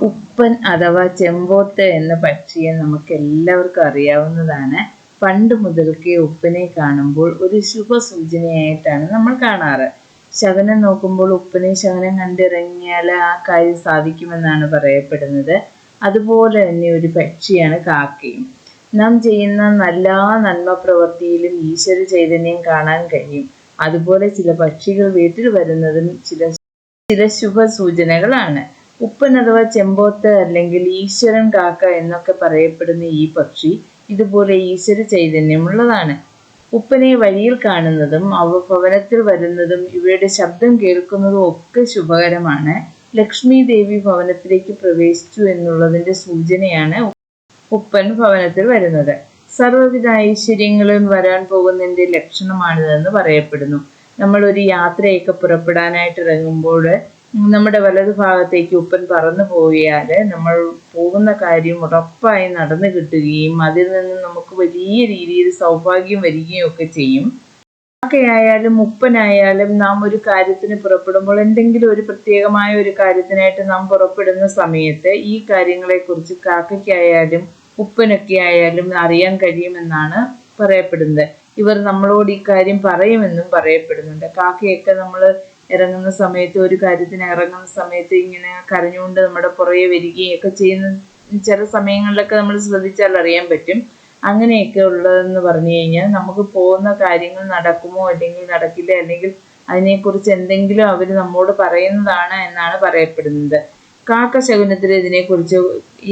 ഉപ്പൻ അഥവാ ചെമ്പോത്ത് എന്ന പക്ഷിയെ നമുക്ക് എല്ലാവർക്കും അറിയാവുന്നതാണ്. പണ്ട് മുതൽക്കേ ഉപ്പനെ കാണുമ്പോൾ ഒരു ശുഭസൂചനയായിട്ടാണ് നമ്മൾ കാണാറ്. ശകനം നോക്കുമ്പോൾ ഉപ്പനെ ശകനം കണ്ടിറങ്ങിയാൽ ആ കാര്യം സാധിക്കുമെന്നാണ് പറയപ്പെടുന്നത്. അതുപോലെ തന്നെ ഒരു പക്ഷിയാണ് കാക്കയും. നാം ചെയ്യുന്ന നല്ല നന്മ പ്രവൃത്തിയിലും ഈശ്വര ചൈതന്യം കാണാൻ കഴിയും. അതുപോലെ ചില പക്ഷികൾ വീട്ടിൽ വരുന്നതും ചില ചില ശുഭ സൂചനകളാണ് ഉപ്പൻ അഥവാ ചെമ്പോത്ത് അല്ലെങ്കിൽ ഈശ്വരൻ കാക്ക എന്നൊക്കെ പറയപ്പെടുന്ന ഈ പക്ഷി ഇതുപോലെ ഈശ്വര ചൈതന്യമുള്ളതാണ്. ഉപ്പനെ വഴിയിൽ കാണുന്നതും അവ ഭവനത്തിൽ വരുന്നതും ഇവയുടെ ശബ്ദം കേൾക്കുന്നതും ഒക്കെ ശുഭകരമാണ്. ലക്ഷ്മി ദേവി ഭവനത്തിലേക്ക് പ്രവേശിച്ചു എന്നുള്ളതിന്റെ സൂചനയാണ് ഉപ്പൻ ഭവനത്തിൽ വരുന്നത്. സർവവിധ ഐശ്വര്യങ്ങളും വരാൻ പോകുന്നതിന്റെ ലക്ഷണമാണിതെന്ന് പറയപ്പെടുന്നു. നമ്മൾ ഒരു യാത്രയൊക്കെ പുറപ്പെടാനായിട്ട് ഇറങ്ങുമ്പോൾ നമ്മുടെ വലതു ഭാഗത്തേക്ക് ഉപ്പൻ പറന്നു പോയാൽ നമ്മൾ പോകുന്ന കാര്യം ഉറപ്പായി നടന്നു കിട്ടുകയും അതിൽ നിന്ന് നമുക്ക് വലിയ രീതിയിൽ സൗഭാഗ്യം വരികയും ഒക്കെ ചെയ്യും. കാക്കയായാലും ഉപ്പനായാലും നാം ഒരു കാര്യത്തിന് പുറപ്പെടുമ്പോൾ എന്തെങ്കിലും ഒരു പ്രത്യേകമായ ഒരു കാര്യത്തിനായിട്ട് നാം പുറപ്പെടുന്ന സമയത്ത് ഈ കാര്യങ്ങളെക്കുറിച്ച് കാക്കയ്ക്കായാലും ഉപ്പനൊക്കെ ആയാലും അറിയാൻ കഴിയുമെന്നാണ് പറയപ്പെടുന്നത്. ഇവർ നമ്മളോട് ഈ കാര്യം പറയുമെന്നും പറയപ്പെടുന്നുണ്ട്. കാക്കയൊക്കെ നമ്മൾ ഇറങ്ങുന്ന സമയത്ത് ഒരു കാര്യത്തിന് ഇറങ്ങുന്ന സമയത്ത് ഇങ്ങനെ കരഞ്ഞുകൊണ്ട് നമ്മുടെ പുറകെ വരികയും ഒക്കെ ചെയ്യുന്ന ചില സമയങ്ങളിലൊക്കെ നമ്മൾ ശ്രദ്ധിച്ചാൽ അറിയാൻ പറ്റും. അങ്ങനെയൊക്കെ ഉള്ളതെന്ന് പറഞ്ഞു കഴിഞ്ഞാൽ നമുക്ക് പോകുന്ന കാര്യങ്ങൾ നടക്കുമോ അല്ലെങ്കിൽ നടക്കില്ല അല്ലെങ്കിൽ അതിനെക്കുറിച്ച് എന്തെങ്കിലും അവർ നമ്മോട് പറയുന്നതാണ് എന്നാണ് പറയപ്പെടുന്നത്. കാക്ക ശകുനത്തിൽ ഇതിനെക്കുറിച്ച്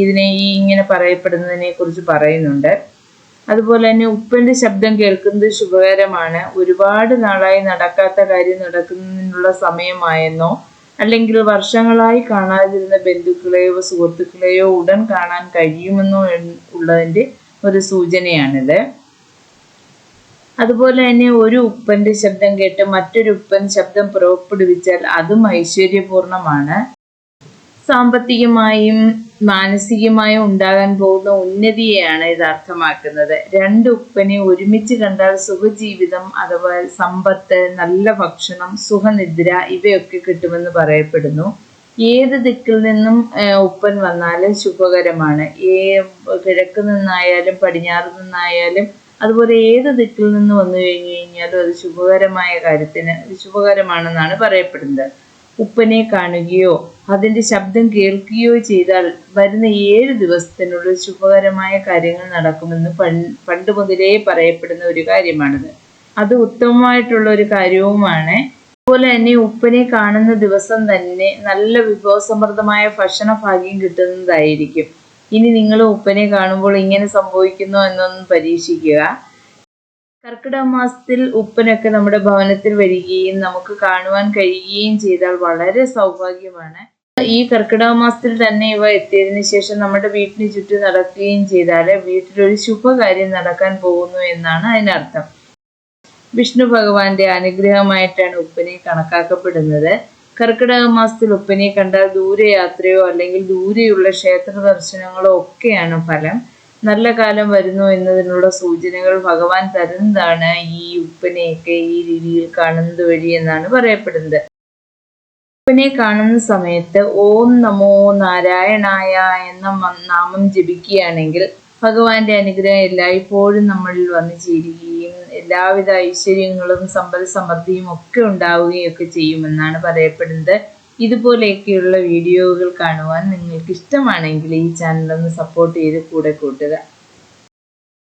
ഇതിനെ ഈ ഇങ്ങനെ പറയപ്പെടുന്നതിനെ കുറിച്ച് പറയുന്നുണ്ട്. അതുപോലെ തന്നെ ഉപ്പന്റെ ശബ്ദം കേൾക്കുന്നത് ശുഭകരമാണ്. ഒരുപാട് നാളായി നടക്കാത്ത കാര്യം നടക്കുന്നതിനുള്ള സമയമായെന്നോ അല്ലെങ്കിൽ വർഷങ്ങളായി കാണാതിരുന്ന ബന്ധുക്കളെയോ സുഹൃത്തുക്കളെയോ ഉടൻ കാണാൻ കഴിയുമെന്നോ ഉള്ളതിന്റെ ഒരു സൂചനയാണിത്. അതുപോലെ തന്നെ ഒരു ഉപ്പന്റെ ശബ്ദം കേട്ട് മറ്റൊരു ഉപ്പൻ ശബ്ദം പുറപ്പെടുവിച്ചാൽ അതും ഐശ്വര്യപൂർണമാണ്. സാമ്പത്തികമായും മാനസികമായും ഉണ്ടാകാൻ പോകുന്ന ഉന്നതിയെയാണ് ഇത് അർത്ഥമാക്കുന്നത്. രണ്ട് ഉപ്പനെ ഒരുമിച്ച് കണ്ടാൽ സുഖജീവിതം അഥവാ സമ്പത്ത് നല്ല ഭക്ഷണം സുഖനിദ്ര ഇവയൊക്കെ കിട്ടുമെന്ന് പറയപ്പെടുന്നു. ഏത് ദിക്കിൽ നിന്നും ഉപ്പൻ വന്നാലും ശുഭകരമാണ്. ഏ കിഴക്ക് നിന്നായാലും പടിഞ്ഞാറ് നിന്നായാലും അതുപോലെ ഏത് ദിക്കിൽ നിന്ന് വന്നു കഴിഞ്ഞു കഴിഞ്ഞാലും അത് ശുഭകരമായ കാര്യത്തിന് ശുഭകരമാണെന്നാണ് പറയപ്പെടുന്നത്. ഉപ്പനെ കാണുകയോ അതിന്റെ ശബ്ദം കേൾക്കുകയോ ചെയ്താൽ വരുന്ന ഏഴ് ദിവസത്തിനുള്ളിൽ ശുഭകരമായ കാര്യങ്ങൾ നടക്കുമെന്ന് പണ്ട് മുതലേ പറയപ്പെടുന്ന ഒരു കാര്യമാണിത്. അത് ഉത്തമമായിട്ടുള്ള ഒരു കാര്യവുമാണ്. അതുപോലെ തന്നെ ഉപ്പനെ കാണുന്ന ദിവസം തന്നെ നല്ല വിഭവസമൃദ്ധമായ ഭക്ഷണ ഭാഗ്യം കിട്ടുന്നതായിരിക്കും. ഇനി നിങ്ങൾ ഉപ്പനെ കാണുമ്പോൾ ഇങ്ങനെ സംഭവിക്കുന്നു എന്നൊന്ന് പരീക്ഷിക്കുക. കർക്കിടക മാസത്തിൽ ഉപ്പനൊക്കെ നമ്മുടെ ഭവനത്തിൽ വരികയും നമുക്ക് കാണുവാൻ കഴിയുകയും ചെയ്താൽ വളരെ സൗഭാഗ്യമാണ്. ഈ കർക്കിടക മാസത്തിൽ തന്നെ ഇവ എത്തിയതിനു ശേഷം നമ്മുടെ വീട്ടിന് ചുറ്റും നടക്കുകയും ചെയ്താൽ വീട്ടിലൊരു ശുഭകാര്യം നടക്കാൻ പോകുന്നു എന്നാണ് അതിനർത്ഥം. വിഷ്ണു ഭഗവാന്റെ അനുഗ്രഹമായിട്ടാണ് ഉപ്പനെ കണക്കാക്കപ്പെടുന്നത്. കർക്കിടക മാസത്തിൽ ഉപ്പനെ കണ്ടാൽ ദൂരയാത്രയോ അല്ലെങ്കിൽ ദൂരെയുള്ള ക്ഷേത്ര ദർശനങ്ങളോ ഒക്കെയാണ് ഫലം. നല്ല കാലം വരുന്നു എന്നതിനുള്ള സൂചനകൾ ഭഗവാൻ തരുന്നതാണ് ഈ ഉപ്പനെയൊക്കെ ഈ രീതിയിൽ കാണുന്നത് വഴി എന്നാണ് പറയപ്പെടുന്നത്. ഉപ്പനെ കാണുന്ന സമയത്ത് ഓം നമോ നാരായണായ എന്ന നാമം ജപിക്കുകയാണെങ്കിൽ ഭഗവാന്റെ അനുഗ്രഹം എല്ലായ്പ്പോഴും നമ്മളിൽ വന്നു ചേരുകയും എല്ലാവിധ ഐശ്വര്യങ്ങളും സമ്പൽ സമൃദ്ധിയും ഒക്കെ ഉണ്ടാവുകയും ഒക്കെ ചെയ്യുമെന്നാണ് പറയപ്പെടുന്നത്. ഇതുപോലെയൊക്കെയുള്ള വീഡിയോകൾ കാണുവാൻ നിങ്ങൾക്ക് ഇഷ്ടമാണെങ്കിൽ ഈ ചാനൽ ഒന്ന് സപ്പോർട്ട് ചെയ്ത് കൂടെ കൂട്ടുക.